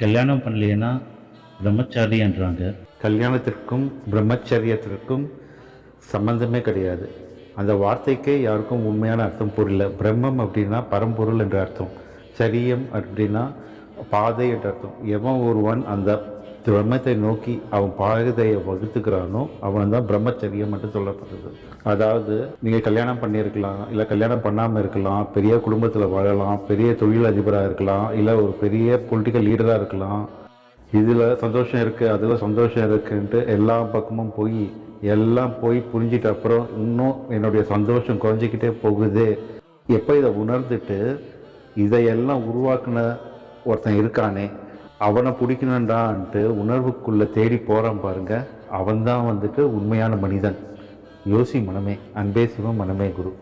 கல்யாணம் பண்ணலைன்னா பிரம்மச்சாரின்றாங்க கல்யாணத்திற்கும் பிரம்மச்சரியத்திற்கும் சம்பந்தமே கிடையாது. அந்த வார்த்தைக்கே யாருக்கும் உண்மையான அர்த்தம் புரியல. பிரம்மம் அப்படின்னா பரம்பொருள் என்ற அர்த்தம். சரியம் அப்படின்னா பாதை என்ற அர்த்தம் எவன் ஒருவன் அந்த பிரம்மத்தை நோக்கி அவன் பாதையை வகுத்துக்கிறானோ அவன் தான் பிரம்மச்சரியம் மட்டும் சொல்லப்படுது அதாவது நீங்கள் கல்யாணம் பண்ணியிருக்கலாம் இல்லை கல்யாணம் பண்ணாமல் இருக்கலாம் பெரிய குடும்பத்தில் வாழலாம் பெரிய தொழில் அதிபராக இருக்கலாம் இல்லை ஒரு பெரிய பொலிட்டிக்கல் லீடராக இருக்கலாம். இதில் சந்தோஷம் இருக்குது அதில் சந்தோஷம் இருக்குன்ட்டு எல்லா பக்கமும் போய் எல்லாம் போய் புரிஞ்சிட்ட அப்புறம் இன்னும் என்னுடைய சந்தோஷம் குறைஞ்சிக்கிட்டே போகுது. எப்போ இதை உணர்ந்துட்டு இதையெல்லாம் உருவாக்குன ஒருத்தன் இருக்கானே அவனை பிடிக்கணுன்டான்ட்டு உணர்வுக்குள்ளே தேடி போகிறான் பாருங்க. அவன்தான் வந்துட்டு உண்மையான மனிதன். யோசி மனமே அன்பே சிவம் மனமே குரு.